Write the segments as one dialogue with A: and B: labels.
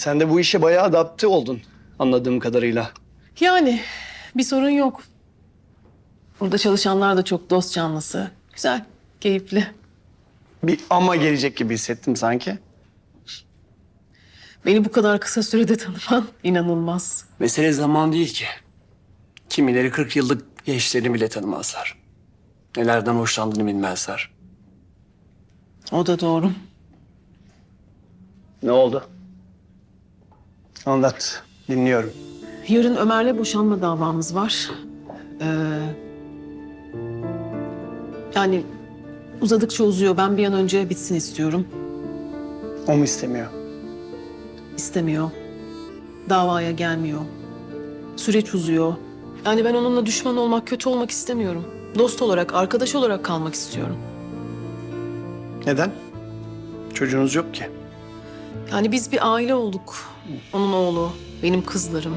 A: Sen de bu işe bayağı adapte oldun anladığım kadarıyla.
B: Yani bir sorun yok. Burada çalışanlar da çok dost canlısı. Güzel, keyifli.
A: Bir ama gelecek gibi hissettim sanki.
B: Beni bu kadar kısa sürede tanıman inanılmaz.
A: Mesele zaman değil ki. Kimileri 40 yıllık gençlerini bile tanımazlar. Nelerden hoşlandığını bilmezler.
B: O da doğru.
A: Ne oldu? Anlat. Dinliyorum.
B: Yarın Ömer'le boşanma davamız var. Ee, yani uzadıkça uzuyor. Ben bir an önce bitsin istiyorum.
A: O mu istemiyor?
B: İstemiyor. Davaya gelmiyor. Süreç uzuyor. Yani ben onunla düşman olmak, kötü olmak istemiyorum. Dost olarak, arkadaş olarak kalmak istiyorum.
A: Neden? Çocuğunuz yok ki.
B: Yani biz bir aile olduk. Onun oğlu, benim kızlarım.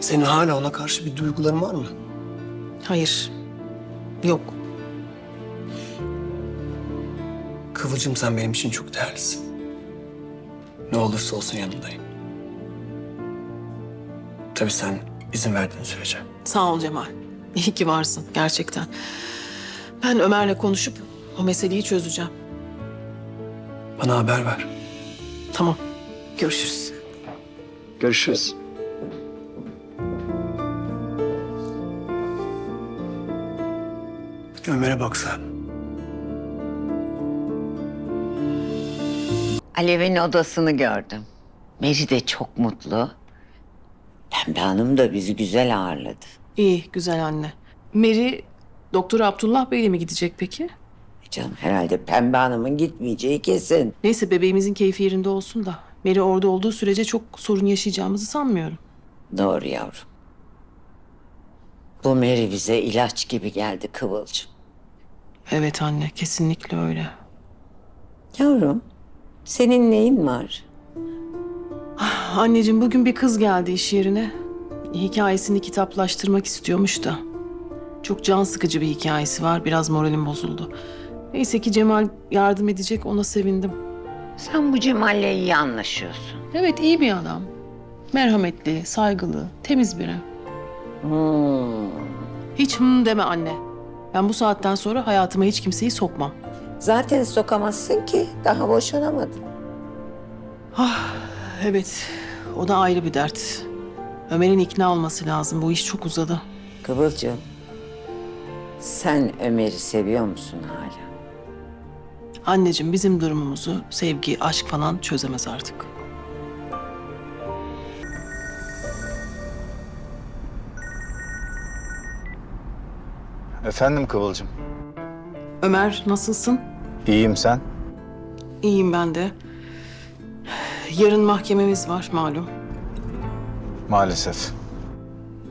A: Senin hala ona karşı bir duyguların var mı?
B: Hayır. Yok.
A: Kıvılcım sen benim için çok değerlisin. Ne olursa olsun yanındayım. Tabii sen izin verdiğin sürece.
B: Sağ ol Cemal. İyi ki varsın gerçekten. Ben Ömer'le konuşup o meseleyi çözeceğim.
A: Bana haber ver.
B: Tamam. Görüşürüz.
A: Görüşürüz. Ömer'e bak sen.
C: Alev'in odasını gördüm. Meri de çok mutlu. Pembe Hanım da bizi güzel ağırladı.
B: İyi, güzel anne. Meri, Doktor Abdullah Bey'le mi gidecek peki?
C: Canım herhalde Pembe Hanım'ın gitmeyeceği kesin.
B: Neyse bebeğimizin keyfi yerinde olsun da. Meri orada olduğu sürece çok sorun yaşayacağımızı sanmıyorum.
C: Doğru yavrum. Bu Meri bize ilaç gibi geldi Kıvılcım.
B: Evet anne, kesinlikle öyle.
C: Yavrum, senin neyin var?
B: Anneciğim bugün bir kız geldi iş yerine. Hikayesini kitaplaştırmak istiyormuş da. Çok can sıkıcı bir hikayesi var. Biraz moralim bozuldu. Neyse ki Cemal yardım edecek ona sevindim.
C: Sen bu Cemal'le iyi anlaşıyorsun.
B: Evet iyi bir adam. Merhametli, saygılı, temiz biri.
C: Hmm.
B: Hiç hım deme anne. Ben bu saatten sonra hayatıma hiç kimseyi sokmam.
C: Zaten sokamazsın ki. Daha boşanamadın.
B: Evet, o da ayrı bir dert. Ömer'in ikna olması lazım. Bu iş çok uzadı.
C: Kıvılcım, sen Ömer'i seviyor musun hala?
B: Anneciğim bizim durumumuzu sevgi, aşk falan çözemez artık.
D: Efendim Kıvılcım.
B: Ömer nasılsın?
D: İyiyim sen.
B: İyiyim ben de. Yarın mahkememiz var malum.
D: Maalesef.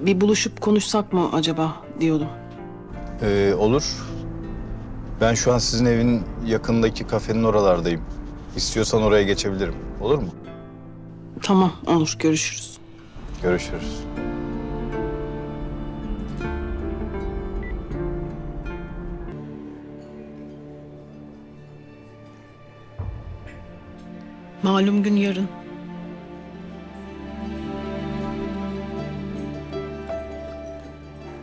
B: Bir buluşup konuşsak mı acaba diyordum.
D: Ee, olur. Ben şu an sizin evin yakındaki kafenin oralardayım. İstiyorsan oraya geçebilirim. Olur mu?
B: Tamam olur görüşürüz.
D: Görüşürüz.
B: Malum gün yarın.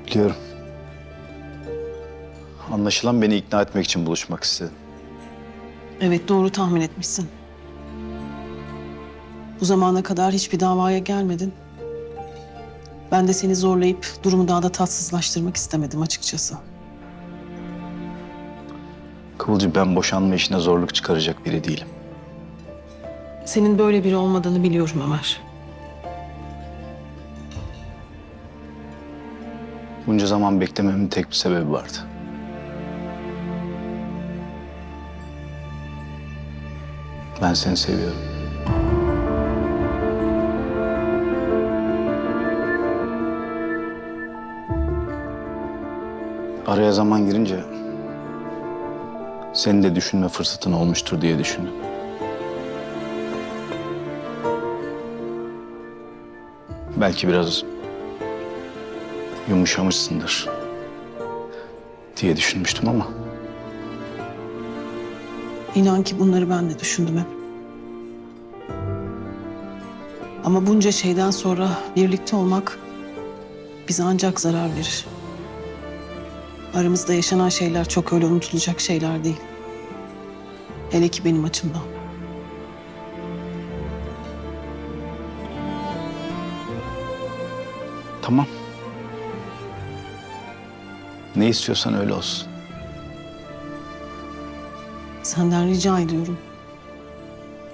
D: Biliyorum. Anlaşılan beni ikna etmek için buluşmak istedin.
B: Evet doğru tahmin etmişsin. Bu zamana kadar hiçbir davaya gelmedin. Ben de seni zorlayıp durumu daha da tatsızlaştırmak istemedim açıkçası.
D: Kıvılcım ben boşanma işine zorluk çıkaracak biri değilim.
B: Senin böyle biri olmadığını biliyorum Ömer.
D: Bunca zaman beklememin tek bir sebebi vardı. Ben seni seviyorum. Araya zaman girince seni de düşünme fırsatın olmuştur diye düşündüm. Belki biraz yumuşamışsındır diye düşünmüştüm ama
B: İnan ki bunları ben de düşündüm hep. Ama bunca şeyden sonra birlikte olmak bize ancak zarar verir. Aramızda yaşanan şeyler çok öyle unutulacak şeyler değil. Hele ki benim açımdan.
D: Tamam. Ne istiyorsan öyle olsun.
B: Senden rica ediyorum.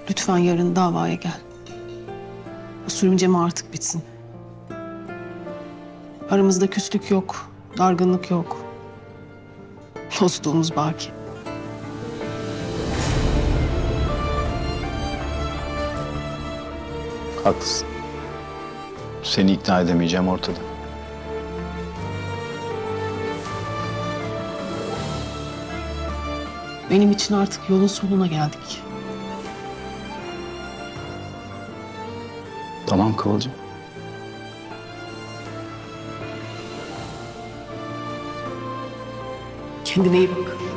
B: Lütfen yarın davaya gel. Bu sürünceme artık bitsin. Aramızda küslük yok, dargınlık yok. Dostluğumuz baki.
D: Haklısın. Seni ikna edemeyeceğim ortada.
B: Benim için artık yolun sonuna geldik.
D: Tamam Kıvılcım.
B: Kendine iyi bak.